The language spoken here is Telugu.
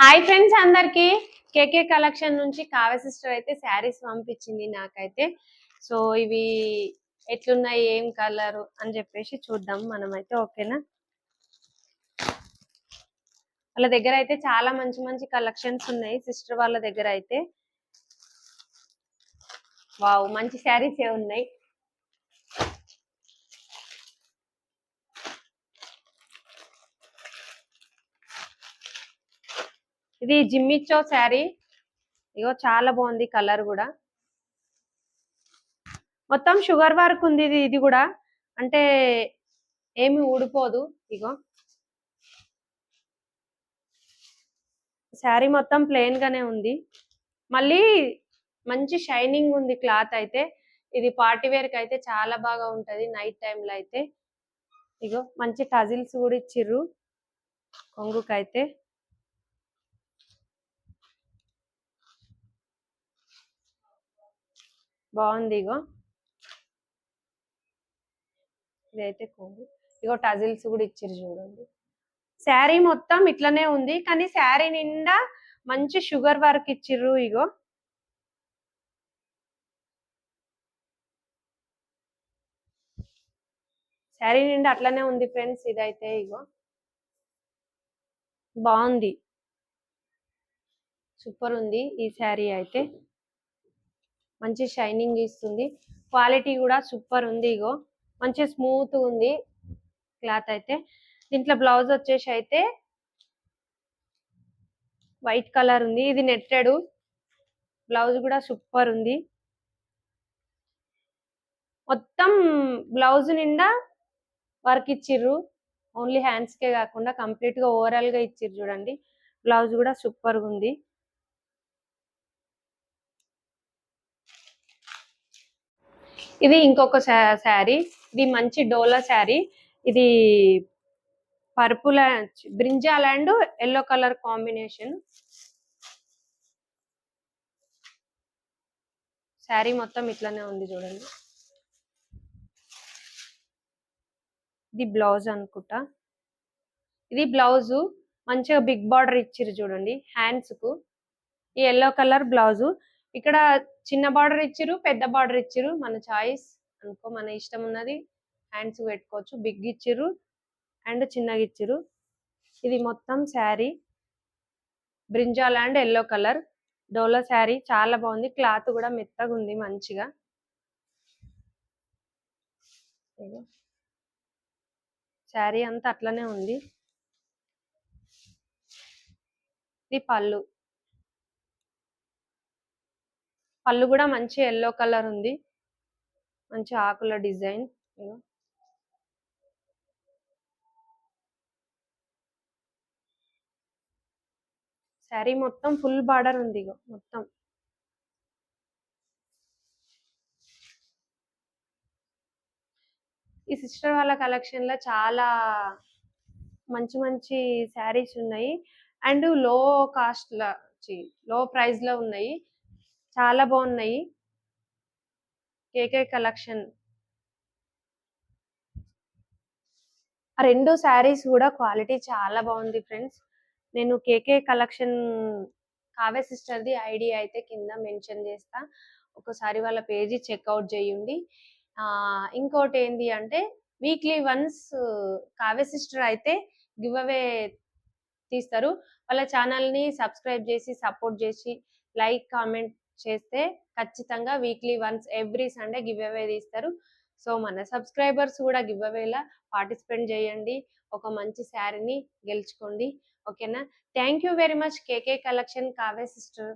హాయ్ ఫ్రెండ్స్ అందరికి. కేకే కలెక్షన్ నుంచి కావ్య సిస్టర్ అయితే శారీస్ పంపించింది నాకైతే. సో ఇవి ఎట్లున్నాయి ఏం కలర్ అని చెప్పేసి చూద్దాం మనమైతే ఓకేనా వాళ్ళ దగ్గర అయితే చాలా మంచి మంచి కలెక్షన్స్ ఉన్నాయి సిస్టర్ వాళ్ళ దగ్గర అయితే. వావ్ మంచి శారీస్ ఉన్నాయి. ఇది జిమ్మిచ్చో శారీ. ఇగో చాలా బాగుంది కలర్ కూడా. మొత్తం షుగర్ వర్క్ ఉంది ఇది ఇది కూడా. అంటే ఏమి ఊడిపోదు ఇగో. శారీ మొత్తం ప్లెయిన్ గానే ఉంది. మళ్ళీ మంచి షైనింగ్ ఉంది క్లాత్ అయితే. ఇది పార్టీ వేర్కి అయితే చాలా బాగా ఉంటది నైట్ టైంలో అయితే. ఇగో మంచి టజిల్స్ కూడా ఇచ్చిర్రు కొంగుకైతే. బాగుంది ఇగో. ఇదైతే కొంగు ఇగో టజిల్స్ కూడా ఇచ్చారు చూడండి. శారీ మొత్తం ఇట్లనే ఉంది కానీ శారీ నిండా మంచి షుగర్ వర్క్ ఇచ్చిర్రు ఇగో. శారీ నిండా అట్లనే ఉంది ఫ్రెండ్స్ ఇదైతే ఇగో. బాగుంది. సూపర్ ఉంది ఈ శారీ అయితే. మంచి షైనింగ్ ఇస్తుంది. క్వాలిటీ కూడా సూపర్ ఉంది ఇగో. మంచి స్మూత్ ఉంది క్లాత్ అయితే. దీంట్లో బ్లౌజ్ వచ్చేసి అయితే వైట్ కలర్ ఉంది. ఇది నెట్టెడ్. బ్లౌజ్ కూడా సూపర్ ఉంది. మొత్తం బ్లౌజ్ నిండా వర్క్ ఇచ్చిర్రు. ఓన్లీ హ్యాండ్స్కే కాకుండా కంప్లీట్గా ఇచ్చిర్రు చూడండి. బ్లౌజ్ కూడా సూపర్గా ఉంది. ఇది ఇంకొక శారీ. ఇది మంచి డోలా శారీ. ఇది purple brinjal and yellow colour combination. Sari మొత్తం ఇట్లానే ఉంది చూడండి. ఇది బ్లౌజ్ అనుకుంటా. ఇది బ్లౌజ్. మంచిగా బిగ్ బార్డర్ ఇచ్చిర్రు చూడండి. హ్యాండ్స్కు ఈ ఎల్లో కలర్ బ్లౌజ్. ఇక్కడ చిన్న బార్డర్ ఇచ్చిర్రు పెద్ద బార్డర్ ఇచ్చిర్రు మన చాయిస్ అనుకో మన ఇష్టం ఉన్నది హ్యాండ్స్ పెట్టుకోవచ్చు. బిగ్ ఇచ్చిర్రు అండ్ చిన్నగా ఇచ్చిర్రు ఇది మొత్తం sari. Brinjal and yellow colour. Dola sari చాలా బాగుంది. క్లాత్ కూడా మెత్తగా ఉంది మంచిగా. శారీ అంతా అట్లనే ఉంది. ఇది పళ్ళు. పళ్ళు కూడా మంచి ఎల్లో కలర్ ఉంది. మంచి ఆకుల డిజైన్. శారీ మొత్తం ఫుల్ బార్డర్ ఉంది ఇగో మొత్తం. ఈ సిస్టర్ వాళ్ళ కలెక్షన్లో చాలా మంచి మంచి శారీస్ ఉన్నాయి. అండ్లో కాస్ట్లో లో ప్రైస్లో ఉన్నాయి. చాలా బాగున్నాయి. KK collection. ఆ రెండు శారీస్ కూడా క్వాలిటీ చాలా బాగుంది ఫ్రెండ్స్. నేను కేకే కలెక్షన్ కావ్య సిస్టర్ది ఐడి అయితే కింద మెన్షన్ చేస్తా. ఒకసారి వాళ్ళ పేజీ చెక్అవుట్ చేయండి. ఇంకోటి ఏంటి అంటే వీక్లీ వన్స్ కావ్య సిస్టర్ అయితే గివ్ అవే తీస్తారు. వాళ్ళ ఛానల్ని సబ్స్క్రైబ్ చేసి సపోర్ట్ చేసి లైక్ కామెంట్ చేస్తే ఖచ్చితంగా weekly once every Sunday give away తీస్తారు. సో మన సబ్స్క్రైబర్స్ కూడా గివ్ అవేలా పార్టిసిపేట్ చేయండి. ఒక మంచి శారీని గెలుచుకోండి. ఓకేనా thank you very much KK collection Kavya sister